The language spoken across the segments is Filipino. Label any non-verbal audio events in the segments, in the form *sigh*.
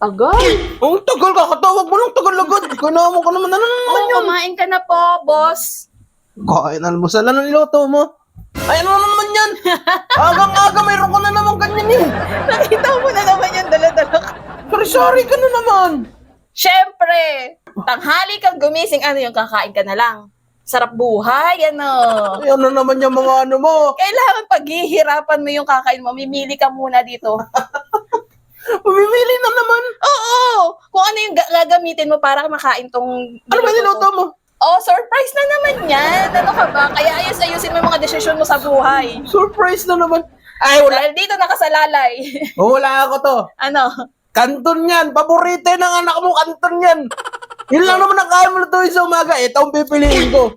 Tagal. Ang tagal kakatawag mo lang tagal agad. Kanaman ka naman. Ano naman Oo, yun? kumain ka na po, boss. Kain almusal. Ano niluto mo? Ay, ano naman yan? *laughs* Agang-aga, mayroon ka na naman ganyan eh. Nakita mo na naman yung dala-dala ka. Sorry, sorry ka na naman. Siyempre, tanghali kang gumising, ano yung kakain ka na lang. Sarap buhay, ano. Ay, ano naman yung mga ano mo? Kailangan paghihirapan mo yung kakain mo. Mimili ka muna dito. *laughs* Mamimili na naman. Oo! Kung ano yung ga- gagamitin mo para makain tong... Ano ba niluto mo? Oh, surprise na naman yan. Ano ka ba? Kaya ayos-ayusin mo yung mga desisyon mo sa buhay. Surprise na naman. Ay, wala. Dahil dito nakasalalay. *laughs* Oh, wala ako to. ano? Kanton yan. Paborito ng anak mo, kanton yan. Yun lang naman ang kaya mo lutuin sa umaga. Ito ang pipiliin ko.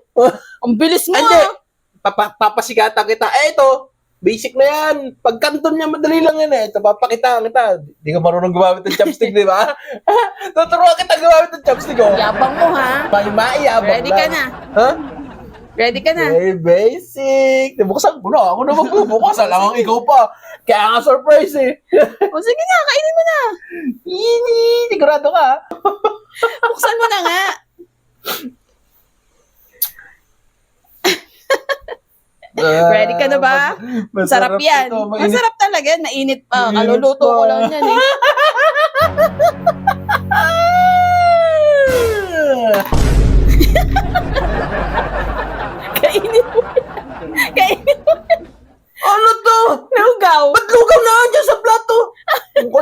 Ang bilis mo Hindi. ah. Papa, papasikatan kita. Eh, ito. Basic na yan. Pag kanton niya, madali lang yan eh. Ito, papakita kita. Hindi ka marunong gumamit ng chopstick, di ba? *laughs* Tuturuan kita gumamit ng chopstick, oh. Yabang mo ha. May maiyabang Ready ka na. Ha? Ready ka na. Very basic. Buksan ko na. Ako na magbubukas. Alam ang ikaw pa. Kaya nga surprise eh. *laughs* O sige na, kainin mo na. Ini, sigurado ka. *laughs* Buksan mo na nga. Ready ka na ba? Masarap yan. ito. Mainit. Masarap talaga. Nainit pa. Mainit Kaluluto pa. ko lang yan eh. *laughs*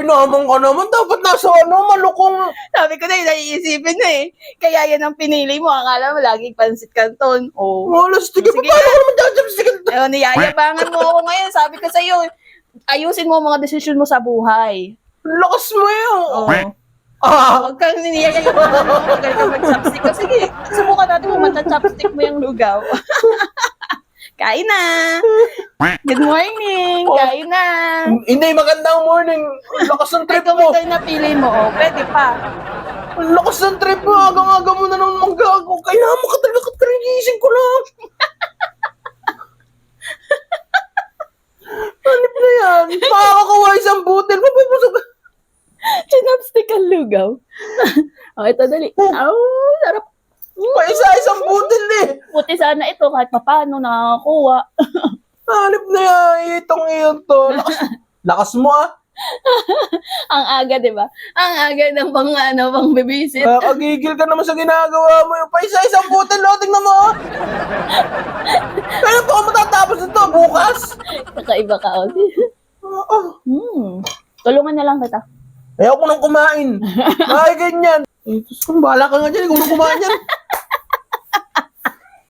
Kung naman ka naman, dapat nasa ano, malukong. Sabi ko na naiisipin na eh. Kaya yan ang pinili mo. Akala mo laging pansit canton. Oh. Walas, sige, Sige paano ko naman jajapstick ito? Ayun, niyayabangan mo ako ngayon. Sabi ko sa'yo, ayusin mo ang mga desisyon mo sa buhay. Lakas mo yun. Oo. Ah, Huwag kang niniyayabangan. Tagal ka mag-chopstick. Sige, subukan natin kung mata-chopstick mo yung lugaw. *laughs* Kain na! Good morning! Oh. Kain na! hindi, magandang morning. Lakas ng trip Ito mo. ito yung napili mo. Oh, pwede pa. Lakas ng trip mo. Agang-aga mo na naman manggago. Kailangan mo ka talaga katarigising ko lang. Hanip na yan. Makakakuha isang butil. Mapapasok. Chinopstick ang lugaw. *laughs* oh, ito dali. Oh, sarap. Pa isa isang butil eh. Buti sana ito kahit papano nakakakuha. *laughs* Hanip na yan. Itong iyon to. Lakas, *laughs* lakas mo ah. *laughs* Ang aga, di ba? Ang aga ng pang, ano, pang bibisit. Nakakagigil ka naman sa ginagawa mo. Yung pa isa isang butil. No, tingnan mo. oh. *laughs* Kailan pa ako matatapos ito? Bukas? Kakaiba ka, Odi. Oo. Hmm. Tulungan na lang kita. Ayoko nang kumain. Ay, ganyan. Eh, Diyos ko, bahala ka nga dyan. Ikaw nang kumain yan.